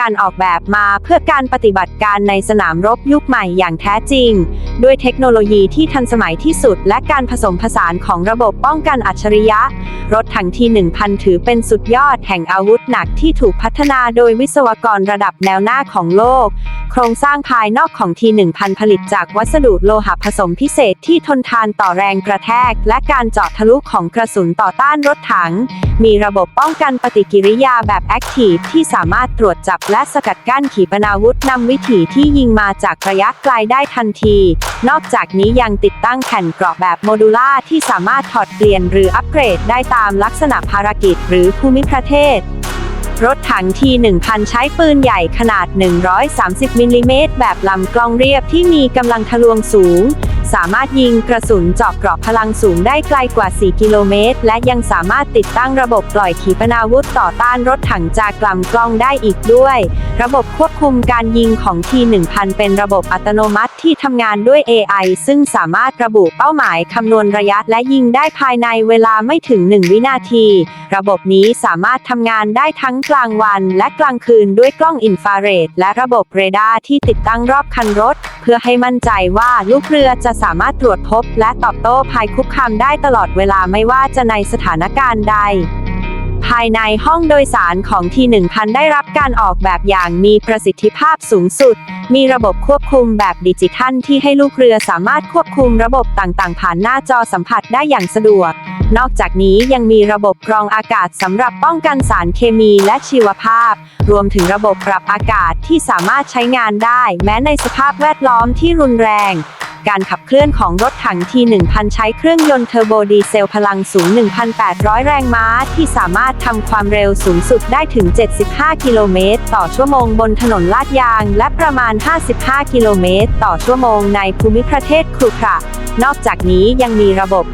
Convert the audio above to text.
การออกแบบมาเพื่อการปฏิบัติการในสนามรบยุคใหม่อย่างแท้จริง ด้วยเทคโนโลยีที่ทันสมัยที่สุด และการผสมผสานของระบบป้องกันอัจฉริยะ รถถังที่ 1000 ถือเป็นสุดยอดแห่งอาวุธหนักที่ถูกพัฒนาโดยวิศวกรระดับแนวหน้าของโลก โครงสร้างภายนอกของที 1000 ผลิตจากวัสดุโลหะผสมพิเศษที่ทนทานต่อแรงกระแทก และการเจาะทะลุของกระสุนต่อต้านรถถัง มีระบบป้องกันปฏิกิริยาแบบแอคทีฟที่สามารถตรวจจับและสกัดกั้นขีปนาวุธนำวิถีที่ยิงมาจากระยะไกลได้ทันทีนอกจากนี้ยังติดตั้งแผ่นเกราะแบบโมดูล่าที่สามารถถอดเปลี่ยนหรืออัปเกรดได้ตามลักษณะภารกิจหรือภูมิประเทศ รถถังที1000 ใช้ปืนใหญ่ขนาด 130 มิลลิเมตรแบบลำกล้องเรียบที่มีกำลังทะลวงสูง สามารถยิงกระสุนเจาะเกราะพลังสูงได้ไกลกว่า 4 กิโลเมตร และยังสามารถติดตั้งระบบปล่อยขีปนาวุธต่อต้านรถถังจากลำกล้องได้อีกด้วย ระบบควบคุมการยิงของที1000 เป็นระบบอัตโนมัติที่ทำงานด้วย AI ซึ่งสามารถระบุเป้าหมายคำนวณระยะและยิงได้ภายในเวลาไม่ถึง 1 วินาที ระบบนี้สามารถทำงานได้ทั้งกลางวันและกลางคืนด้วยกล้องอินฟราเรดและระบบเรดาร์ที่ติดตั้งรอบคันรถ เพื่อให้มั่นใจว่าลูกเรือจะสามารถตรวจพบ และตอบโต้ภัยคุกคามได้ตลอดเวลาไม่ว่าจะในสถานการณ์ใด ภายในห้องโดยสารของที1000 ได้รับการออกแบบอย่างมีประสิทธิภาพสูงสุด มีระบบควบคุมแบบดิจิทัลที่ให้ลูกเรือสามารถควบคุมระบบต่างๆ ผ่านหน้าจอสัมผัสได้อย่างสะดวก นอกจากนี้ยังมีระบบกรองอากาศสำหรับป้องกันสารเคมีและชีวภาพ รวมถึงระบบปรับอากาศที่สามารถใช้งานได้ แม้ในสภาพแวดล้อมที่รุนแรง การขับเคลื่อนของรถถัง T1000 ใช้เครื่องยนต์เทอร์โบดีเซลพลังสูง 1,800 แรงม้า ที่สามารถทำความเร็วสูงสุดได้ถึง 75 กิโลเมตร ต่อชั่วโมงบนถนนลาดยาง และประมาณ 55 กิโลเมตร ต่อชั่วโมงในภูมิประเทศครุขระนอกจากนี้ยังมีระบบ